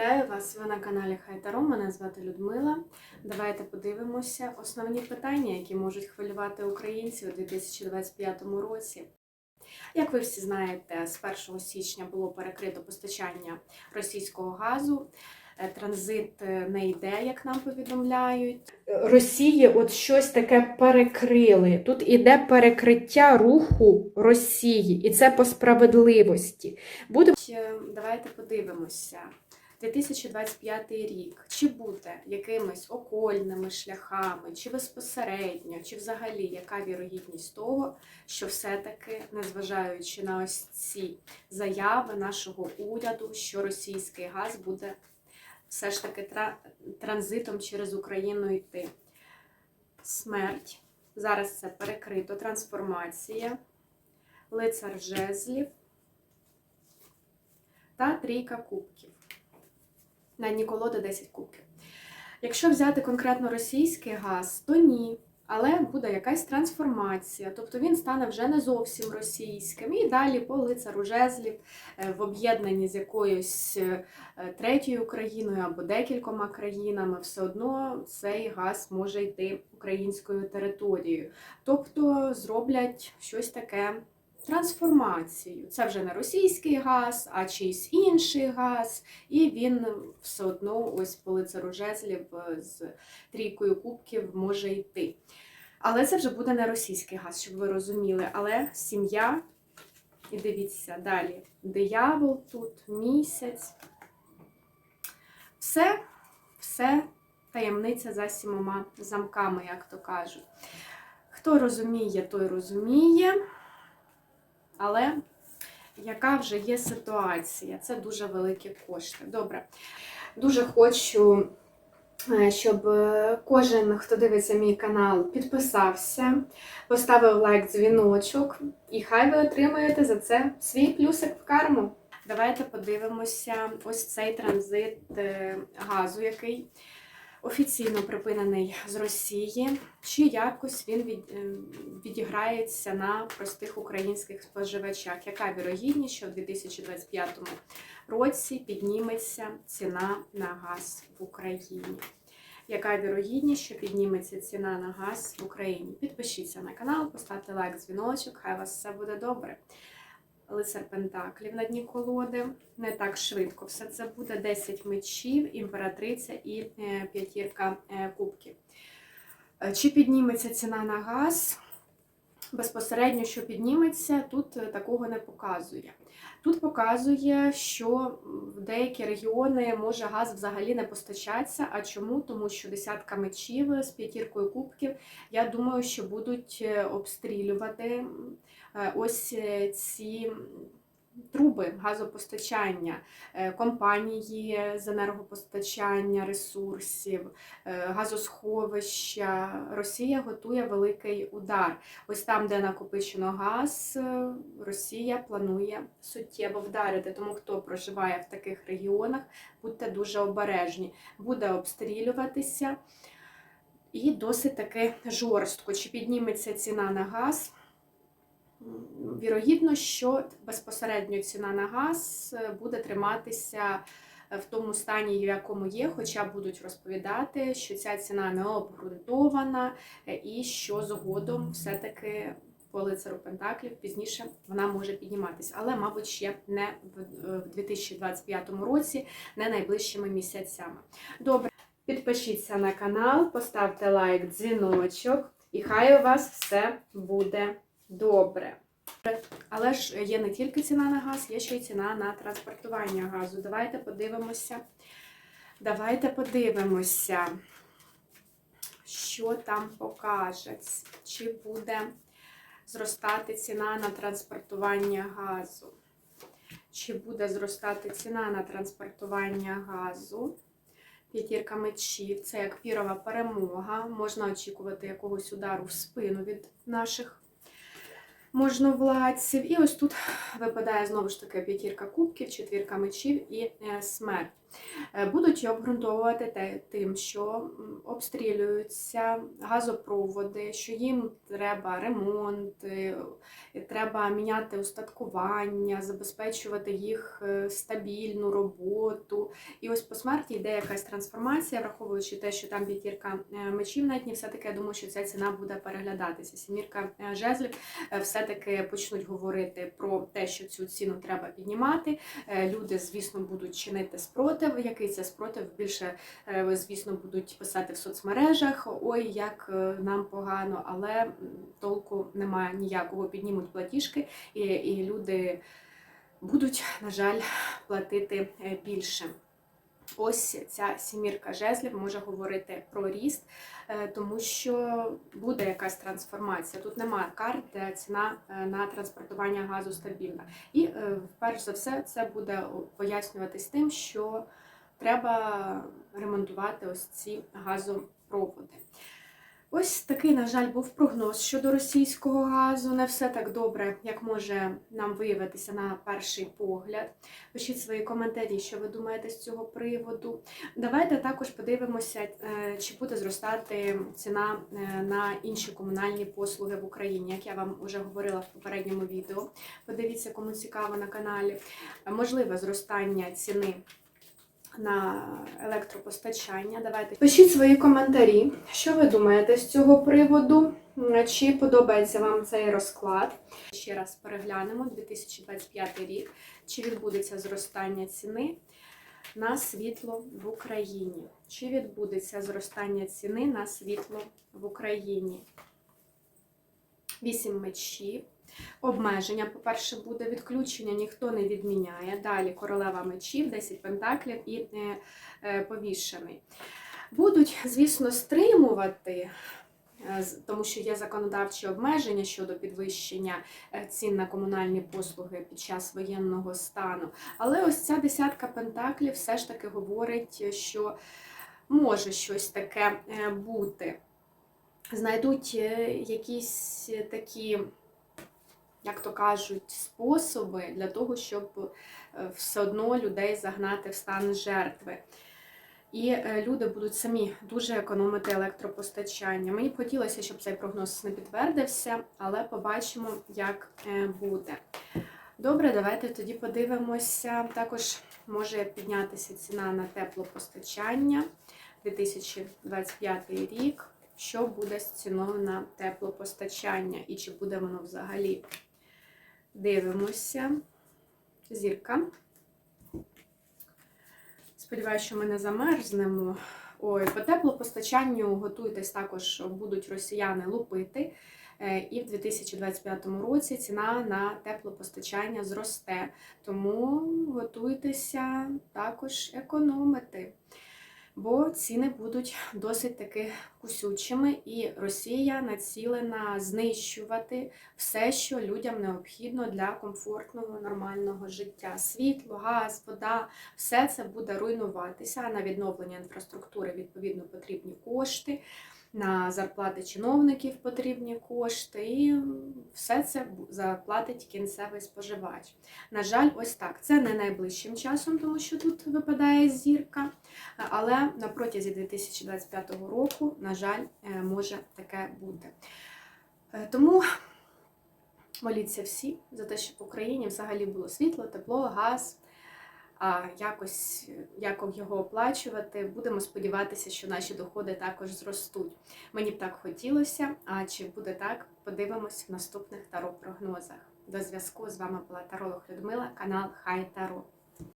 Вітаю вас! Ви на каналі Хайтаро. Мене звати Людмила. Давайте подивимося основні питання, які можуть хвилювати українців у 2025 році. Як ви всі знаєте, з 1 січня було перекрито постачання російського газу. Е, Транзит е, не йде, як нам повідомляють. Росії от щось таке перекрили. Тут іде перекриття руху Росії, і це по справедливості. Буде Давайте подивимося. 2025 рік чи буде якимись окольними шляхами, чи безпосередньо, чи взагалі яка вірогідність того, що все-таки, незважаючи на ось ці заяви нашого уряду, що російський газ буде все ж таки транзитом через Україну йти. Смерть. Зараз це перекрито, трансформація, лицар жезлів та трійка кубків. На дні колоди 10 кубків. Якщо взяти конкретно російський газ, то ні. Але буде якась трансформація, тобто він стане вже не зовсім російським. І далі по лицару жезлів е, в об'єднанні з якоюсь е, третьою країною або декількома країнами, все одно цей газ може йти українською територією. Тобто зроблять щось таке трансформацію. Це вже не російський газ, а чийсь інший газ, і він все одно ось по лицару жезлів е, з трійкою кубків може йти. Але це вже буде не російський газ, щоб ви розуміли. Але сім'я, і дивіться далі, диявол тут, місяць. Все, все таємниця за сімома замками, як то кажуть. Хто розуміє, той розуміє. Але яка вже є ситуація? Це дуже великі кошти. Добре. Дуже хочу, е, щоб е, кожен, хто дивиться мій канал, підписався, поставив лайк, дзвіночок, і хай ви отримаєте за це свій плюсик в карму. Давайте подивимося ось цей транзит е, газу, який офіційно припинений з Росії, чи якось він від, е, відіграється на простих українських споживачах. Яка вірогідність, що в 2025 році підніметься ціна на газ в Україні? Яка вірогідність, що підніметься ціна на газ в Україні? Підпишіться на канал, поставте лайк, дзвіночок, хай вас все буде добре. Лицар Пентаклів на дні колоди. Не так швидко все це буде. 10 мечів, імператриця і е, п'ятірка е, кубків. Е, Чи підніметься ціна на газ? Безпосередньо, що підніметься, тут е, такого не показує. Тут показує, що в деякі регіони може газ взагалі не постачатися. А чому? Тому що десятка мечів з п'ятіркою кубків, я думаю, що будуть е, обстрілювати е, ось е, ці труби газопостачання, е, компанії з енергопостачання ресурсів, е, газосховища. Росія готує великий удар. Ось там, де накопичено газ, е, Росія планує суттєво вдарити. Тому хто проживає в таких регіонах, будьте дуже обережні. Буде обстрілюватися і досить таки жорстко. Чи підніметься ціна на газ? Вірогідно, що безпосередньо ціна на газ е, буде триматися е, в тому стані, в якому є, хоча будуть розповідати, що ця ціна не обґрунтована е, і що згодом все-таки по лицару Пентаклів пізніше вона може підніматися. Але, мабуть, ще не е, в 2025 році, не найближчими місяцями. Добре, підпишіться на канал, поставте лайк, дзвіночок, і хай у вас все буде добре. Але ж є не тільки ціна на газ, є ще й ціна на транспортування газу. Давайте подивимося. Давайте подивимося, що там покаже. Чи буде зростати ціна на транспортування газу? Чи буде зростати ціна на транспортування газу? П'ятірка мечів, це як пірова перемога. Можна очікувати якогось удару в спину від наших можновладців. І ось тут випадає знову ж таки п'ятірка кубків, четвірка мечів і е, смерть. Е, Будуть обґрунтовувати те, тим, що обстрілюються газопроводи, що їм треба ремонт, е, треба міняти устаткування, забезпечувати їх е, стабільну роботу. І ось по смерті йде якась трансформація, враховуючи те, що там п'ятірка мечів на дні, все-таки я думаю, що ця ціна буде переглядатися. Сімірка жезлів все-таки почнуть говорити про те, що цю ціну треба піднімати. Люди, звісно, будуть чинити спротив. Який це спротив? Більше, е, звісно, будуть писати в соцмережах: ой, як е, нам погано, але толку немає ніякого. Піднімуть платіжки, і, і люди будуть, на жаль, платити е, більше. Ось ця сімірка жезлів може говорити про ріст, е, тому що буде якась трансформація. Тут немає карт, де ціна е, на транспортування газу стабільна. І е, перш за все це буде пояснюватись тим, що треба ремонтувати ось ці газопроводи. Ось такий, на жаль, був прогноз щодо російського газу. Не все так добре, як може нам виявитися на перший погляд. Пишіть свої коментарі, що ви думаєте з цього приводу. Давайте також подивимося, е, чи буде зростати ціна е, на інші комунальні послуги в Україні, як я вам вже говорила в попередньому відео. Подивіться, кому цікаво на каналі. Можливе зростання ціни на електропостачання. Давайте пишіть свої коментарі, що ви думаєте з цього приводу. Чи подобається вам цей розклад? Ще раз переглянемо 2025 рік, чи відбудеться зростання ціни на світло в Україні? Чи відбудеться зростання ціни на світло в Україні? Вісім мечів. Обмеження, по-перше, буде відключення, ніхто не відміняє. Далі королева мечів, 10 пентаклів і е, е, повішений. Будуть, звісно, стримувати, е, тому що є законодавчі обмеження щодо підвищення цін на комунальні послуги під час воєнного стану. Але ось ця десятка пентаклів все ж таки говорить, що може щось таке бути. Знайдуть якісь такі як то кажуть, способи для того, щоб е, все одно людей загнати в стан жертви. І е, люди будуть самі дуже економити електропостачання. Мені б хотілося, щоб цей прогноз не підтвердився, але побачимо, як е, буде. Добре, давайте тоді подивимося. Також може піднятися ціна на теплопостачання 2025 рік. Що буде з ціною на теплопостачання і чи буде воно взагалі? Дивимося. Зірка. Сподіваюся, що ми не замерзнемо. Ой, по теплопостачанню готуйтесь також, будуть росіяни лупити. Е, І в 2025 році ціна на теплопостачання зросте. Тому готуйтеся також економити. Бо ціни будуть досить таки кусючими, і Росія націлена знищувати все, що людям необхідно для комфортного нормального життя. Світло, газ, вода, все це буде руйнуватися. На відновлення інфраструктури відповідно потрібні кошти. На зарплати чиновників потрібні кошти, і все це заплатить кінцевий споживач. На жаль, ось так. Це не найближчим часом, тому що тут випадає зірка. Але на протязі 2025 року, на жаль, е, може таке бути. Е, Тому моліться всі за те, щоб в Україні взагалі було світло, тепло, газ. Якось як його оплачувати, будемо сподіватися, що наші доходи також зростуть. Мені б так хотілося. А чи буде так, подивимось в наступних таро прогнозах. До зв'язку з вами була Таролог Людмила, канал Хай Таро.